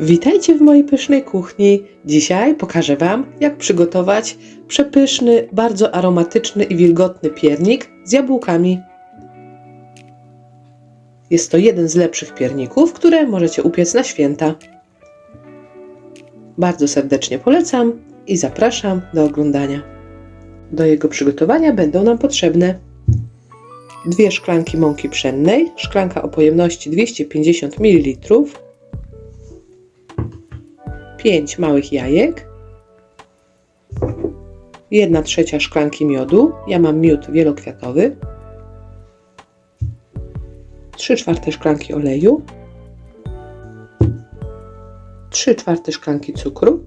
Witajcie w mojej pysznej kuchni. Dzisiaj pokażę Wam, jak przygotować przepyszny, bardzo aromatyczny i wilgotny piernik z jabłkami. Jest to jeden z lepszych pierników, które możecie upiec na święta. Bardzo serdecznie polecam i zapraszam do oglądania. Do jego przygotowania będą nam potrzebne dwie szklanki mąki pszennej, szklanka o pojemności 250 ml, 5 małych jajek, 1 trzecia szklanki miodu, ja mam miód wielokwiatowy, 3 czwarte szklanki oleju, 3 czwarte szklanki cukru,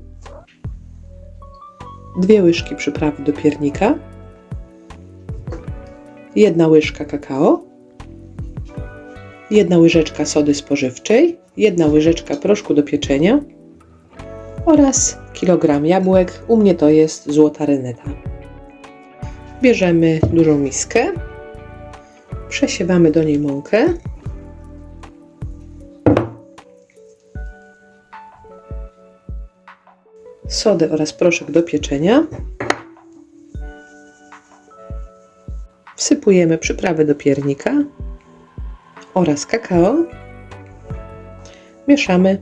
2 łyżki przyprawy do piernika, 1 łyżka kakao, 1 łyżeczka sody spożywczej, 1 łyżeczka proszku do pieczenia, oraz kilogram jabłek. U mnie to jest złota reneta. Bierzemy dużą miskę, przesiewamy do niej mąkę. Sodę oraz proszek do pieczenia. Wsypujemy przyprawy do piernika oraz kakao. Mieszamy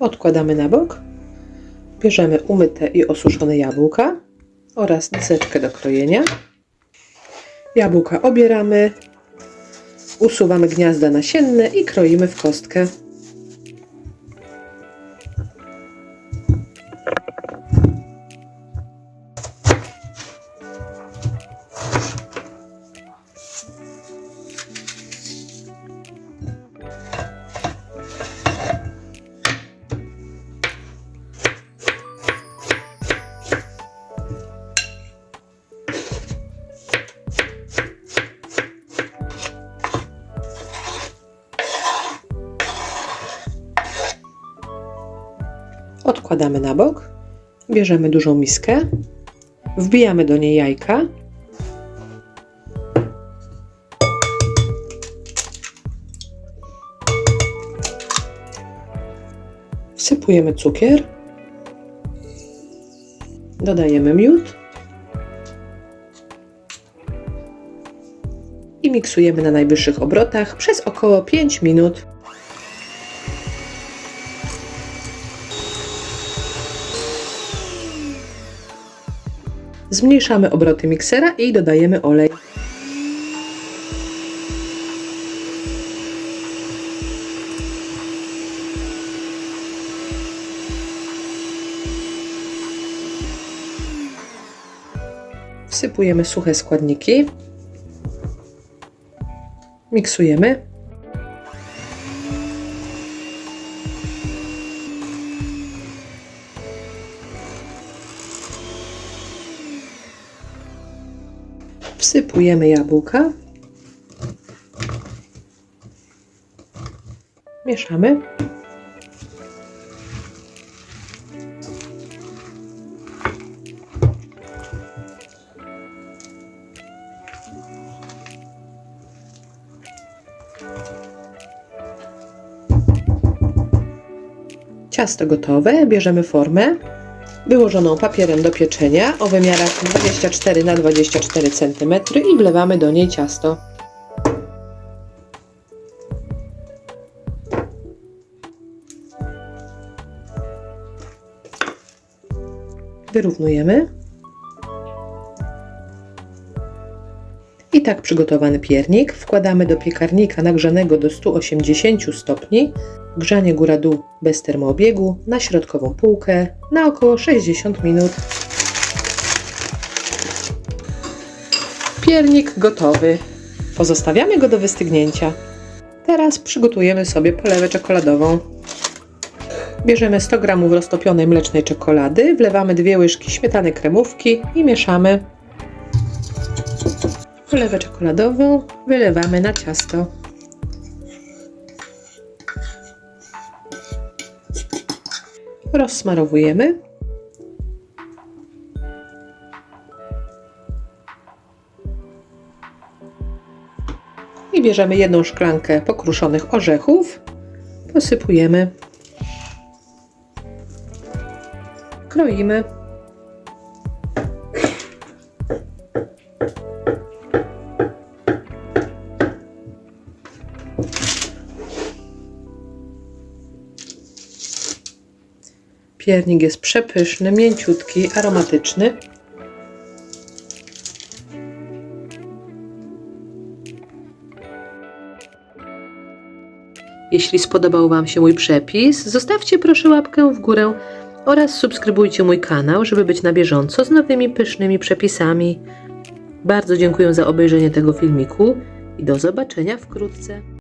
Odkładamy na bok. Bierzemy umyte i osuszone jabłka oraz deseczkę do krojenia. Jabłka obieramy, usuwamy gniazda nasienne i kroimy w kostkę. Odkładamy na bok. Bierzemy dużą miskę. Wbijamy do niej jajka. Wsypujemy cukier. Dodajemy miód. I miksujemy na najwyższych obrotach przez około 5 minut. Zmniejszamy obroty miksera i dodajemy olej. Wsypujemy suche składniki. Miksujemy. Wsypujemy jabłka. Mieszamy. Ciasto gotowe. Bierzemy formę wyłożoną papierem do pieczenia o wymiarach 24 na 24 cm i wlewamy do niej ciasto. Wyrównujemy. I tak przygotowany piernik wkładamy do piekarnika nagrzanego do 180 stopni, grzanie góra-dół bez termoobiegu, na środkową półkę na około 60 minut. Piernik gotowy. Pozostawiamy go do wystygnięcia. Teraz przygotujemy sobie polewę czekoladową. Bierzemy 100 g roztopionej mlecznej czekolady, wlewamy dwie łyżki śmietany kremówki i mieszamy. Polewę czekoladową wylewamy na ciasto. rozsmarowujemy. I bierzemy jedną szklankę pokruszonych orzechów, posypujemy, kroimy. Piernik jest przepyszny, mięciutki, aromatyczny. Jeśli spodobał Wam się mój przepis, zostawcie proszę łapkę w górę oraz subskrybujcie mój kanał, żeby być na bieżąco z nowymi pysznymi przepisami. Bardzo dziękuję za obejrzenie tego filmiku i do zobaczenia wkrótce.